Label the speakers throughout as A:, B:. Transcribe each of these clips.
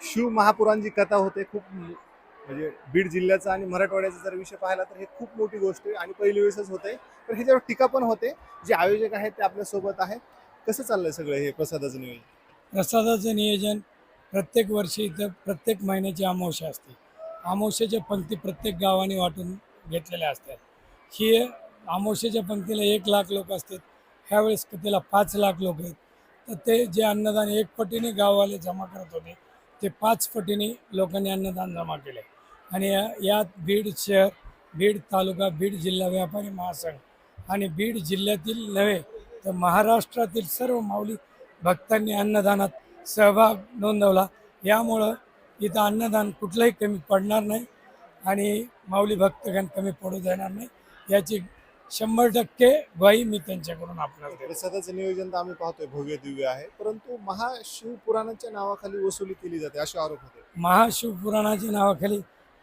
A: शिव महापुरांची कथा होते खूप म्हणजे बीड जिल्ह्याचा आणि मराठवाड्याचा जर विषय पाहिला तर हे खूप मोठी गोष्ट आहे आणि पहिली वेळेसच होते तर ह्याच्यावर टीका पण होते. जे आयोजक आहेत ते आपल्यासोबत आहेत. आहे कसं चाललंय सगळं हे प्रसादाचं नियोजन?
B: प्रसादाचं नियोजन प्रत्येक वर्षी इथं प्रत्येक महिन्याची अमावस्या असते. अमावस्याच्या पंक्ती प्रत्येक गावाने वाटून घेतलेल्या असतात. ही अमावस्याच्या पंक्तीला एक लाख लोक असतात. ह्यावेळेस त्याला पाच लाख लोक आहेत. तर ते जे अन्नदान एक पटीने गाववाले जमा करत होते. ते पाच पटीने लोकांनी अन्नदान जमा केले. आणि या- यात बीड शहर बीड तालुका बीड जिल्हा व्यापारी महासंघ आणि बीड जिल्ह्यातील नव्हे तर महाराष्ट्रातील सर्व माऊली भक्तांनी अन्नदानात सहभाग नोंदवला. यामुळं इथं अन्नदान कुठलंही कमी पडणार नाही आणि माऊली भक्तगण कमी पडू देणार नाही. याची शंभर टक्के ग्वाही मी त्यांच्याकडून आपल्याला देतो.
A: प्रसादाचं नियोजन तर आम्ही पाहतोय भव्य दिव्य आहे. परंतु महाशिव पुराणाच्या नावाखाली वसुली केली जाते असे आरोप होते.
B: महाशिवपुराणाच्या नावाखाली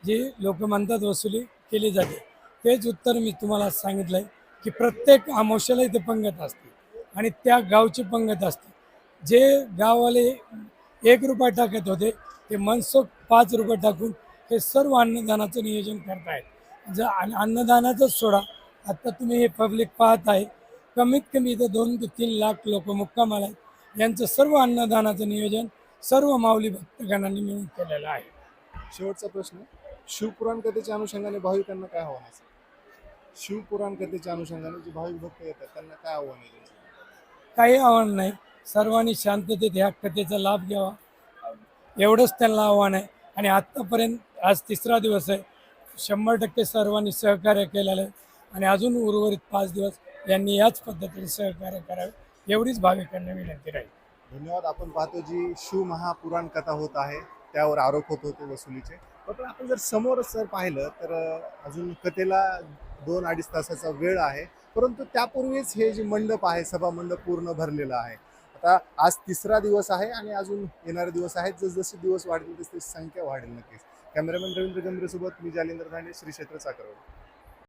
B: जी लोक म्हणतात वसुली केली जाते तेच उत्तर मी तुम्हाला सांगितलंय की प्रत्येक अमावस्याला इथे पंगत असते आणि त्या गावची पंगत असते. जे गाववाले एक रुपया टाकत होते ते मनसोख पाच रुपये टाकून हे सर्व अन्नदानाचं नियोजन करतायत. जर अन्न- अन्नदानाचंच सोडा आता तुम्ही हे पब्लिक पाहत आहे. कमीत कमी इथं दोन ते तीन लाख लोक मुक्कामाला आहेत. यांचं सर्व अन्नदानाचं नियोजन सर्व माऊली भक्तगणांनी मिळून केलेलं आहे.
A: शेवटचा प्रश्न. शिवपुराण कथेच्या अनुषंगाने भाविकांना काय आव्हान असेल? शिवपुराण कथेच्या अनुषंगाने जे भाविक भक्त येतात त्यांना काय आव्हान आहे?
B: काही आव्हान नाही. सर्वांनी शांततेत ह्या कथेचा लाभ घ्यावा. एवढंच त्यांना आव्हान आहे. आणि आत्तापर्यंत आज तिसरा दिवस आहे. शंभर टक्के सर्वांनी सहकार्य केलेलं आहे. आणि अजून उर्वरित पाच दिवस यांनी याच पद्धतीने सहकार्य करावे एवढीच भाविकांना विनंती राहील.
A: धन्यवाद. आपण पाहतो जी शिव महापुराण कथा होत आहे त्यावर आरोप होत होते वसुलीचे. पण आपण जर समोर जर पाहिलं तर अजून कथेला दोन अडीच तासाचा वेळ आहे. परंतु त्यापूर्वीच हे जे मंडप आहे सभा मंडप पूर्ण भरलेलं आहे. आता आज तिसरा दिवस आहे आणि अजून येणारे दिवस आहेत. जसजसे दिवस वाढतील तसतशी संख्या वाढेल नक्कीच. कॅमेरामॅन रवींद्र गंभीरसोबत मी जालिंद्र धांडे श्री क्षेत्र साखरवाडी